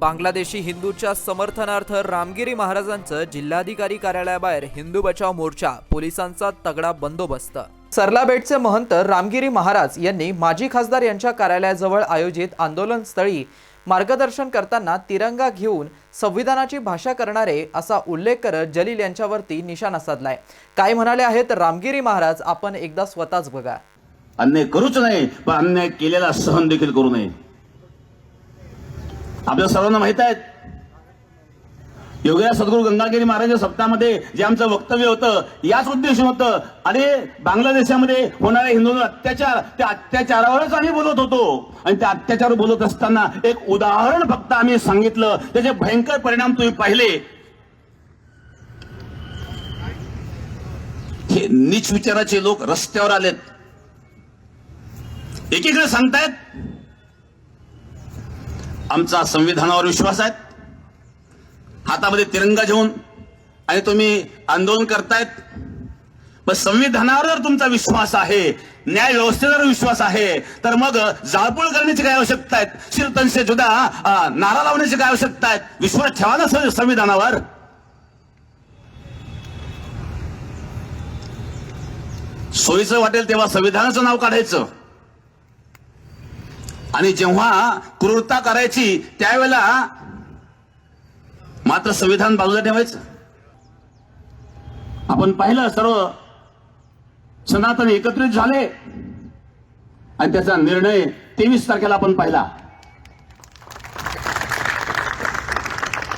बांगलादेशी हिंदूच्या समर्थनार्थ रामगिरी महाराजांचं जिल्हाधिकारी कार्यालयाबाहेर हिंदू बचाव मोर्चा पोलिसांचा तगडा बंदोबस्त. सरलाबेटचे महंत रामगिरी महाराज यांनी माजी खासदार यांच्या कार्यालयाजवळ आयोजित आंदोलनस्थळी मार्गदर्शन करताना तिरंगा घेऊन संविधानाची भाषा करणारे असा उल्लेख करत जलील यांच्यावरती निशाणा साधलाय. काय म्हणाले आहेत रामगिरी महाराज? आपण एकदा स्वतःच बघा. अन्याय करूच नाही पण अन्याय केलेला सहन देखील करू नये. आपल्या सर्वांना माहीत आहेत. योगया सद्गुरू गंगागिरी महाराज सप्ताहामध्ये जे आमचं वक्तव्य होतं याच उद्देशून होतं. अरे बांगलादेशामध्ये होणारे हिंदूंवर अत्याचार त्या अत्याचारावरच आम्ही बोलत होतो. आणि त्या अत्याचार बोलत असताना एक उदाहरण फक्त आम्ही सांगितलं. त्याचे भयंकर परिणाम तुम्ही पाहिले. हे नीच विचाराचे लोक रस्त्यावर आलेत. एकीकडे सांगतायत आमचा संविधानावर विश्वास आहे हातामध्ये तिरंगा घेऊन आणि तुम्ही आंदोलन करतायत. मग संविधानावर जर तुमचा विश्वास आहे न्याय व्यवस्थेवर विश्वास आहे तर मग जाळपोळ करण्याची काय आवश्यकता आहेत? शिरतनशे जुदा नारा लावण्याची काय आवश्यकता आहे विश्वास ठेवा ना संविधानावर. सोयीचं वाटेल तेव्हा संविधानाचं नाव काढायचं. आणि जेव्हा क्रूरता करायची त्यावेळेला मात्र संविधान बाजूला ठेवायचं. आपण पाहिलं सर्व सनातन एकत्रित झाले. आणि त्याचा निर्णय तेवीस तारखेला आपण पाहिला.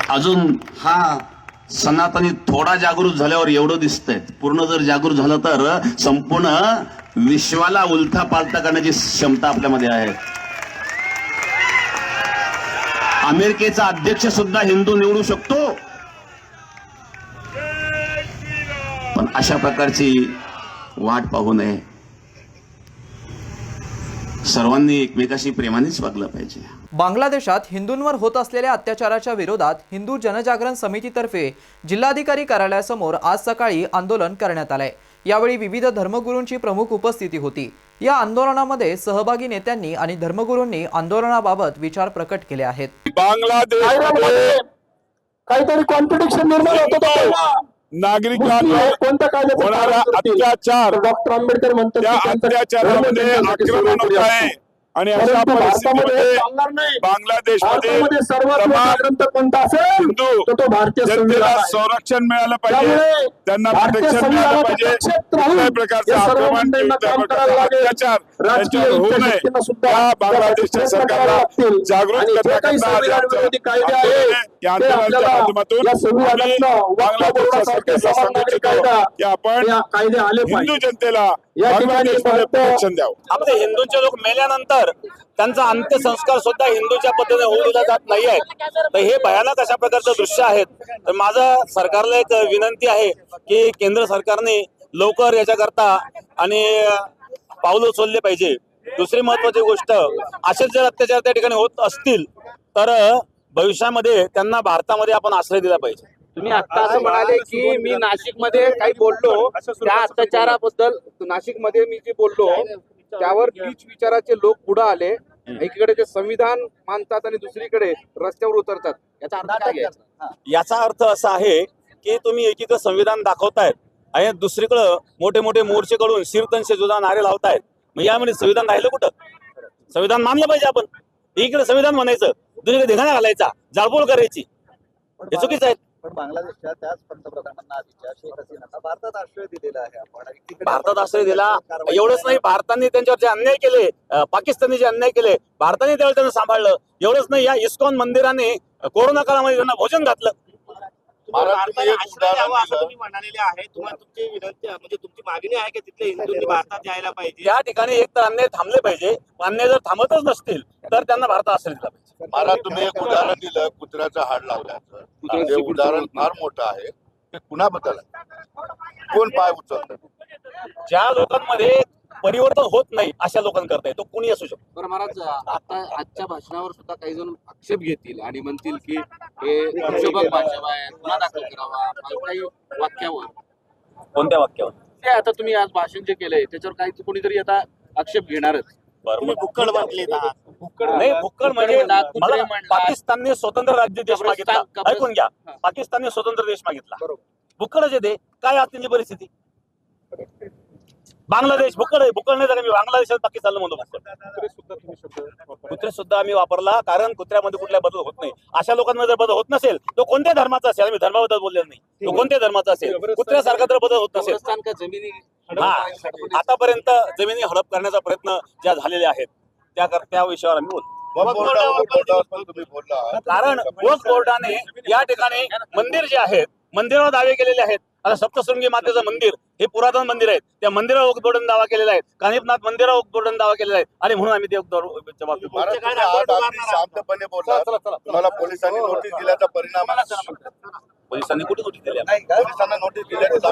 अजून हा सनातनी थोडा जागृत झाल्यावर एवढं दिसतंय. पूर्ण जर जागृत झालं तर संपूर्ण विश्वाला उलथा पालथा करण्याची क्षमता आपल्यामध्ये आहे. अमेरिकेचा अध्यक्ष सुद्धा हिंदू निवडू शकतो. पण अशा प्रकारची वाट पाहू नये. सर्वांनी एकमेकाशी प्रेमानेच वागलं पाहिजे. बांगलादेशात हिंदूंवर होत असलेल्या अत्याचाराच्या विरोधात हिंदू जनजागरण समितीतर्फे जिल्हाधिकारी कार्यालयासमोर आज सकाळी आंदोलन करण्यात आलंय. यावेळी विविध धर्मगुरूंची प्रमुख उपस्थिती होती या आंदोलनामध्ये सहभागी नेत्यांनी आणि धर्मगुरूंनी आंदोलनाबाबत विचार प्रकट केले आहेत बांगलादेश काहीतरी कॉन्ट्रडिक्शन निर्माण होत होतं नागरिकांवर कोणत्या कायद्याचं होणारा? अत्याचार डॉक्टर आंबेडकर म्हणतात अत्याचारामध्ये आक्रमण होत आहे. आणि अशा परिस्थितीमध्ये बांगलादेशमध्ये जनतेला. संरक्षण मिळालं पाहिजे त्यांना प्रोटेक्शन मिळालं पाहिजे कुठल्याही प्रकारचं आक्रमण. अत्याचार राजकीय त्यांच्यावर होऊ नये या बांगलादेशच्या सरकारला. जागृत करण्याकरता. या आंदोलनाच्या माध्यमातून बांगलादेशच्या सरकारला समान सांगू इच्छितो की आपण हिंदू जनतेला या ठिकाणी फक्त- आपले हिंदूंचे लोक मेल्यानंतर त्यांचा अंत्यसंस्कार सुद्धा हिंदूच्या पद्धतीने होऊ दिला जात नाही आहे तर हे भयानक अशा प्रकारचं दृश्य आहेत. तर माझं सरकारला एक विनंती आहे की केंद्र सरकारने लवकर याच्याकरता आणि पाऊल उचलले पाहिजे. दुसरी महत्वाची गोष्ट असेच जर अत्याचार त्या ठिकाणी होत असतील तर भविष्यामध्ये त्यांना भारतामध्ये आपण आश्रय दिला पाहिजे. तुम्ही आता असं म्हणाले की मी नाशिकमध्ये काही बोललो त्या अत्याचाराबद्दल नाशिकमध्ये मी जे बोललो त्यावर नीच विचाराचे लोक पुढे आले एकीकडे ते संविधान मानतात आणि दुसरीकडे रस्त्यावर उतरतात याचा अर्थ काय घ्यायचा याचा अर्थ असा आहे की तुम्ही एकीकडे संविधान दाखवतायत आणि दुसरीकडं मोठे मोठे मोर्चे कडून शिरतनशे जुदा नारे लावतायत. मग यामध्ये संविधान राहिलं कुठं? संविधान मानलं पाहिजे आपण. एकीकडे संविधान म्हणायचं दुसरीकडे धिंगाणा घालायचा जाळपोळ करायची. हे चुकीचं आहे. पण बांगलादेशच्या त्याच पंतप्रधानांना आधीच्या शेख हसीनांना भारतात आश्रय दिलेला आहे आपण भारतात आश्रय दिला. एवढंच नाही भारताने त्यांच्यावर जे अन्याय केले पाकिस्तानने जे अन्याय केले भारताने त्यावेळी त्यांना सांभाळलं. एवढंच नाही या इस्कॉन मंदिराने कोरोना काळामध्ये त्यांना भोजन घातलं. भारताने आश्रय द्यावा असं तुम्ही म्हणालेले आहे तुम्हाला तुमची विनंती म्हणजे तुमची मागणी आहे की तिथल्या हिंदूंनी भारतात यायला पाहिजे. या ठिकाणी एक तर अन्याय थांबले पाहिजे. अन्याय जर थांबतच नसतील तर त्यांना भारतात आश्रय दिला पाहिजे. मला तुम्ही एक उदाहरण दिलं कुत्र्याचं हाड लावल्याचं हे उदाहरण फार मोठं आहे. ते कुणाबद्दल आहे? कोण पाय उचलतं? ज्या लोकांमध्ये परिवर्तन होत नाही अशा लोकांकरता तो कुणी असू शकतो? बरं महाराज आता आजच्या भाषणावर सुद्धा काही जण आक्षेप घेतील आणि म्हणतील की हे संशोधक भाषा आहे. गुन्हा दाखल करावा. काही वाक्यावर. कोणत्या वाक्यावर? ते आता तुम्ही आज भाषण जे केलंय त्याच्यावर काही कोणीतरी आता आक्षेप घेणारच. तुम्ही मग बुक्कड म्हटले नाही भुक्कड म्हणजे मला. पाकिस्तानने स्वतंत्र राज्य देश मागितला. ऐकून घ्या. पाकिस्तानने स्वतंत्र देश मागितला. भुक्कडच येते काय आज त्यांची परिस्थिती? बांगलादेश भुक्कड आहे. भुक्कड नाही तर मी बांगलादेशात पाकिस्तानला म्हणतो भुक्कड कुत्रे सुद्धा आम्ही वापरला कारण कुत्र्यामध्ये कुठल्या बदल होत नाही. अशा लोकांमध्ये जर बदल होत नसेल तो कोणत्या धर्माचा असेल? आम्ही धर्माबद्दल बोललेलो नाही. तो कोणत्या धर्माचा असेल? कुत्र्यासारखा जर बदल होत नसेल. कब्रस्तान का जमिनी हा. आतापर्यंत जमिनी हडप करण्याचा प्रयत्न ज्या झालेले आहेत त्या त्या विषयावर आम्ही बोलतो कारण वक्फ बोर्डाने या ठिकाणी मंदिर जे आहेत मंदिरावर दावे केलेले आहेत. आता सप्तशृंगी मातेचं मंदिर हे पुरातन मंदिर आहे त्या मंदिरावर वक्फ बोर्डाने दावा केलेला आहे. कानिपनाथ मंदिरावर वक्फ बोर्डाने दावा केलेला आहे. आणि म्हणून आम्ही ते शांतपणे बोलला. तुम्हाला पोलिसांनी नोटीस दिल्याचा परिणाम. पोलिसांनी कुठे कुठे दिले पोलिसांना नोटीस दिल्याचा